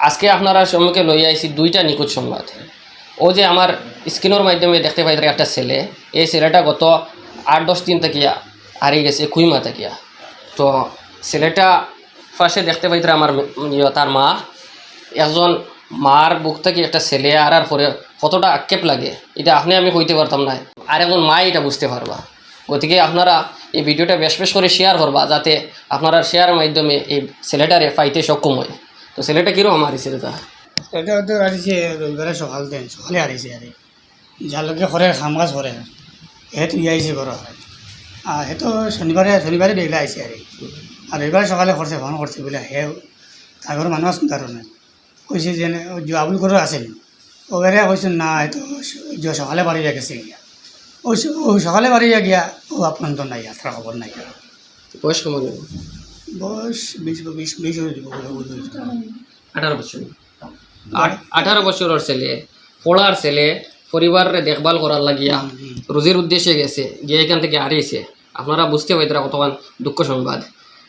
আজকে আপনারা সম্মুখে লই আইছি দুইটা নিখোঁজ সংবাদ। ও যে আমার স্ক্রিনের মাধ্যমে দেখতে পাই একটা ছেলে এই ছেলেটা গত আট দশ দিন থাকিয়া হারিয়ে গেছে কুইমা থাকিয়া তো ছেলেটা ফার্স্টে দেখতে পাই আমার ইয়ে, তার মা। একজন মার বুক থেকে একটা ছেলে আর আর পরে কতটা আক্ষেপ লাগে এটা আপনি আমি কইতে পারতাম না। আর একজন মা এটা বুঝতে পারবা। গতিকে আপনারা এই ভিডিওটা বেশ বেশ করে শেয়ার করবা যাতে আপনারা শেয়ারের মাধ্যমে এই ছেলেটারে পাইতে সক্ষম হয় তো ছেলেটা কীরকম মারিছে তা এটা তো হারিছে রবিবারে সকাল দেন সকালে হারিছে আর লগে করে কাম কাজ করে হে তুই আইছে ঘর আর হে তো শনিবারে শনিবারে বেগলা আইছে আর আর রবিবারে সকালে করছে ফোন করছে বলে হে তাগর মানুষ শুনতার না কইছে যে জুয়াবুল করে আসেন ওবারে কইছে না জ- সকালে বাড়ি গেছে গিয়া ও সকালে বাড়ি গিয়া। ও আপনার তো নাই তার খবর নাই। বয়স কেমন বয়স বিশ বিশ বিশ হয়ে যাব। আঠারো বছর। আঠারো বছরের ছেলে পড়ার ছেলে পরিবারের দেখভাল করার লাগিয়া রুজির উদ্দেশ্যে গেছে গিয়ে এখান থেকে হারিয়েছে। আপনারা বুঝতে পারতেন কতক্ষণ দুঃখ সংবাদ।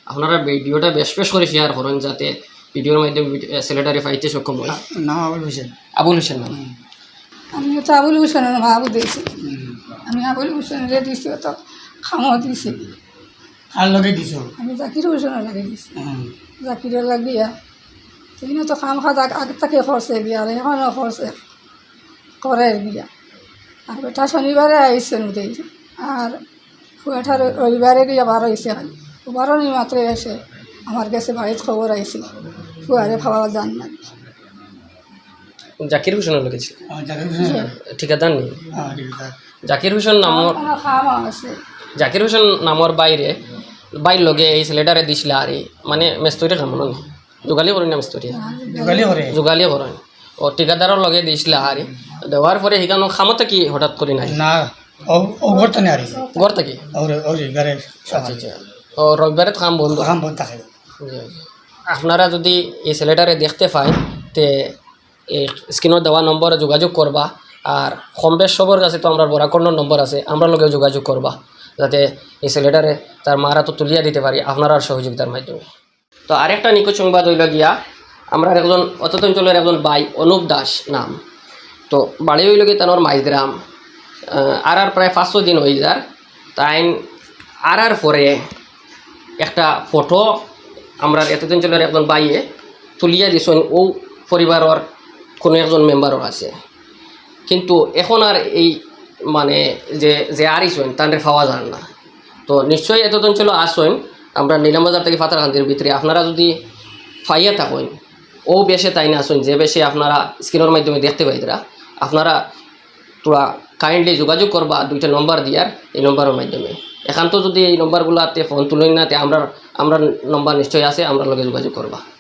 আপনারা ভিডিওটা বেশ বেশ করে শেয়ার করেন যাতে ভিডিওর মাধ্যমে ছেলেটারে পাইতে সক্ষম হয় নাম আবুল হোসেন। আবুল হোসেন নাম। আমি তো আবুল হুসেনের দিয়েছি। আমি আবুল হুসেনের দিছি তো খামো দিছি আর লগে দিছ। আমি জাকির হুসেনের লাগে দিছি। জাকিরের লাগিয়া তিনি তো খাম খাজ আগ আগে থেকে করছে বিয়া আর এখনও করছে করে বিয়া। আর বেটা শনিবারে আইসে নদী আর ফুয়াটা র- রবিবারে গিয়া বার হয়েছে খালি। বারো নি মাত্র এসে আমার কাছে বাড়িতে খবর আইছে ফুয়ারে খাওয়া যান না জাকির হোসেনের লোকে ছিল জাকির হোসেন ঠিকাদার নেই হ্যাঁ জাকির হোসেন নামর জাকির হোসেন নামর বাইরে বাইর লগে এই ছেলেটারে দিছিল আর মানে মেস্তরি কাম নি? যোগালি করেন না মেস্তরি যোগালি করে যোগালি করেন ও ঠিকাদারের লগে দিছিল আর। দেওয়ার পরে সেখানে খামতে কি হঠাৎ করে নাই। না ঘর থেকে? ঘরে আচ্ছা আচ্ছা। ও রবিবারে কাম বন্ধ। কাম বন্ধ থাকে। আপনারা যদি এই ছেলেটারে দেখতে পাই তে এই স্ক্রিনত দেওয়া নম্বরে যোগাযোগ করবা আর কম বেশ সবর কাছে তো আমরা বরাকর্ণর নম্বর আছে আমরা লগে যোগাযোগ করবা যাতে এই ছেলেটারে তার মারা তো তুলিয়া দিতে পারি, আপনার সহযোগিতার মাধ্যমে। তো আরেকটা নিখোঁজ সংবাদ হইল গিয়া, আমরা একজন অতত অঞ্চলের একজন ভাই, অনুপ দাস নাম। তো বাড়ি হইল গিয়ে তানোর মাইজগ্রাম আর আর প্রায় পাঁচশো দিন হয়ে যার। তাই আর আর পরে একটা ফটো আমরা এত অঞ্চলের একজন বাইয়ে তুলিয়া দিছেন, ও পরিবারের কোনো একজন মেম্বারও আছে। কিন্তু এখন আর এই মানে যে যে আর আরিছেন তাদের পাওয়া যান না তো নিশ্চয়ই এত অঞ্চল আসেন আমরা নীলামবাজার থেকে ফাতারকান্দির ভিতরে। আপনারা যদি ফাইয়া থাকেন, ও বেশে তাই না আসেন যে বেশে আপনারা স্ক্রিনের মাধ্যমে দেখতে পাইতরা আপনারা তোরা কাইন্ডলি যোগাযোগ করবা দুইটা নম্বর দিয়ার এই নম্বরের মাধ্যমে। এখান তো যদি এই নম্বরগুলোতে ফোন তুলেন না, তে আমরা আমরা নম্বর নিশ্চয়ই আছে, আমরা লগে যোগাযোগ করবা।